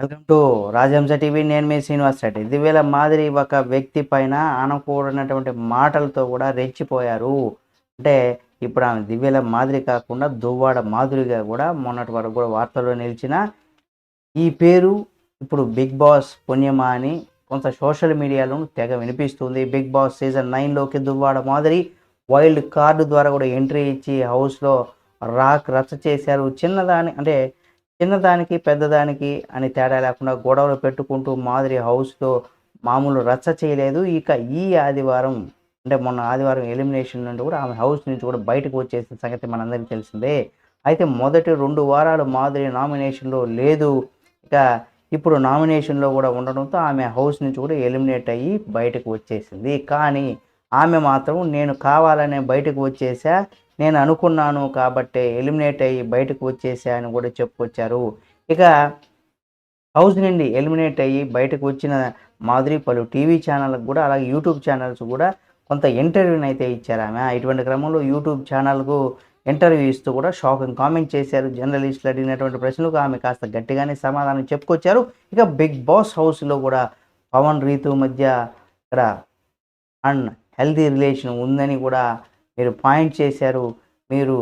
Welcome to రాజహంస TV నేను మీ శ్రీనివాస్ రెడ్డి. దివ్యల మాదిరి ఒక వ్యక్తి పైన అనకూడనటువంటి మాటలతో కూడా రెచ్చిపోయారు. అంటే ఇప్పుడు ఆమె దివ్యల మాదిరి కాకుండా దువ్వాడ మాధురిగా కూడా మొన్నటి వరకు కూడా వార్తల్లో నిలిచిన ఈ పేరు ఇప్పుడు బిగ్ బాస్ పుణ్యమా అని కొంత సోషల్ మీడియాలో తెగ వినిపిస్తుంది. బిగ్ బాస్ సీజన్ నైన్లోకి దువ్వాడ మాదిరి వైల్డ్ కార్డు ద్వారా కూడా ఎంట్రీ ఇచ్చి హౌస్లో రాక్ రచ్చ చేశారు. చిన్నదాని అంటే చిన్నదానికి పెద్దదానికి అని తేడా లేకుండా గొడవలు పెట్టుకుంటూ మాదిరి హౌస్లో మామూలు రచ్చ చేయలేదు. ఇక ఈ ఆదివారం అంటే మొన్న ఆదివారం ఎలిమినేషన్ నుండి కూడా ఆమె హౌస్ నుంచి కూడా బయటకు వచ్చేసిన సంగతి మనందరికీ తెలిసిందే. అయితే మొదటి రెండు వారాలు మాదిరి నామినేషన్లో లేదు. ఇక ఇప్పుడు నామినేషన్లో కూడా ఉండడంతో ఆమె హౌస్ నుంచి కూడా ఎలిమినేట్ అయ్యి బయటకు వచ్చేసింది. కానీ ఆమె మాత్రం నేను కావాలనే బయటకు వచ్చేసా నేను అనుకున్నాను కాబట్టే ఎలిమినేట్ అయ్యి బయటకు వచ్చేసా అని కూడా చెప్పుకొచ్చారు. ఇక హౌస్ నుండి ఎలిమినేట్ అయ్యి బయటకు వచ్చిన మాదిరి పలు టీవీ ఛానళ్ళకు కూడా అలాగే యూట్యూబ్ ఛానల్స్ కూడా కొంత ఇంటర్వ్యూని అయితే ఇచ్చారు ఆమె. ఇటువంటి క్రమంలో యూట్యూబ్ ఛానల్కు ఇంటర్వ్యూ ఇస్తూ కూడా షాకింగ్ కామెంట్ చేశారు. జర్నలిస్టులు అడిగినటువంటి ప్రశ్నలకు ఆమె కాస్త గట్టిగానే సమాధానం చెప్పుకొచ్చారు. ఇక బిగ్ బాస్ హౌస్లో కూడా పవన్ రీతు మధ్య ఇక్కడ అన్ హెల్దీ రిలేషన్ ఉందని కూడా మీరు పాయింట్ చేశారు మీరు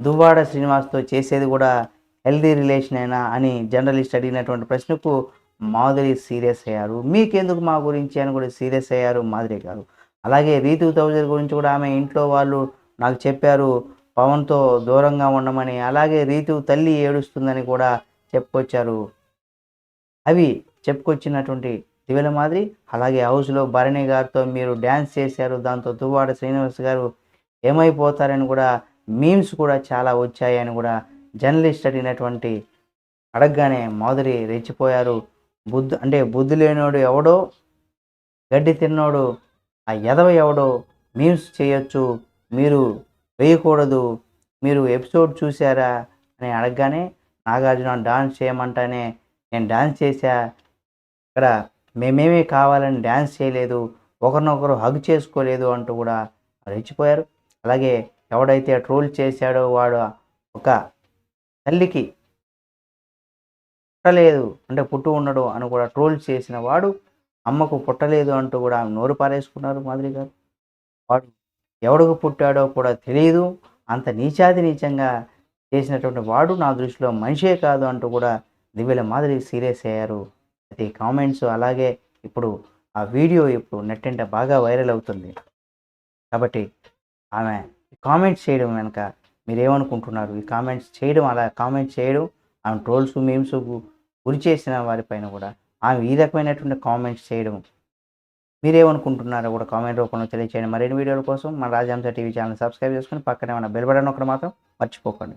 దువ్వాడ శ్రీనివాస్తో చేసేది కూడా హెల్దీ రిలేషన్ అయినా అని జర్నలిస్ట్ అడిగినటువంటి ప్రశ్నకు మాధురి సీరియస్ అయ్యారు. మీకెందుకు మా గురించి అని కూడా సీరియస్ అయ్యారు మాధురి గారు. అలాగే రీతు తౌజర్ గురించి కూడా ఆమె ఇంట్లో వాళ్ళు నాకు చెప్పారు పవన్తో దూరంగా ఉండమని. అలాగే రీతు తల్లి ఏడుస్తుందని కూడా చెప్పుకొచ్చారు. అవి చెప్పుకొచ్చినటువంటి దివెల మాదిరి అలాగే హౌస్లో భరణి గారితో మీరు డ్యాన్స్ చేశారు దాంతో దువ్వాడ శ్రీనివాస్ గారు ఏమైపోతారని కూడా మీమ్స్ కూడా చాలా వచ్చాయని కూడా జర్నలిస్ట్ అడిగినటువంటి అడగగానే మాధురి రెచ్చిపోయారు. బుద్ధి అంటే బుద్ధి లేనోడు ఎవడో గడ్డి తిన్నోడు ఆ ఎదవ ఎవడో మీమ్స్ చేయొచ్చు మీరు వేయకూడదు మీరు ఎపిసోడ్ చూసారా అని అడగగానే నాగార్జున డాన్స్ చేయమంటానే నేను డాన్స్ చేశా ఇక్కడ మేమేమీ కావాలని డ్యాన్స్ చేయలేదు ఒకరినొకరు హగ్ చేసుకోలేదు అంటూ కూడా రెచ్చిపోయారు. అలాగే ఎవడైతే ట్రోల్ చేశాడో వాడు ఒక తల్లికి పుట్టలేదు అంటే పుట్టు ఉండడు అని కూడా ట్రోల్ చేసిన వాడు అమ్మకు పుట్టలేదు అంటూ కూడా నోరు పారేసుకున్నారు మాదిరి గారు. వాడు ఎవడుకు పుట్టాడో కూడా తెలియదు అంత నీచాది నీచంగా చేసినటువంటి వాడు నా దృష్టిలో మనిషే కాదు అంటూ కూడా దివ్యల మాదిరి సీరియస్ అయ్యారు. అది కామెంట్స్ అలాగే ఇప్పుడు ఆ వీడియో ఇప్పుడు నెట్టింట బాగా వైరల్ అవుతుంది. కాబట్టి ఆమె కామెంట్స్ చేయడం వెనక మీరేమనుకుంటున్నారు? ఈ కామెంట్స్ చేయడం అలా కామెంట్స్ చేయడం ఆమె ట్రోల్స్ మేమ్స్ గురి చేసిన వారిపైన కూడా ఆమె ఈ రకమైనటువంటి కామెంట్స్ చేయడం మీరేమనుకుంటున్నారో కూడా కామెంట్ రూపంలో తెలియచేయండి. మరిన్ని వీడియోల కోసం మన రాజహంస టీవీ ఛానల్ సబ్స్క్రైబ్ చేసుకుని పక్కనే ఉన్న బెల్ బటన్ ఒకటి మాత్రం మర్చిపోకండి.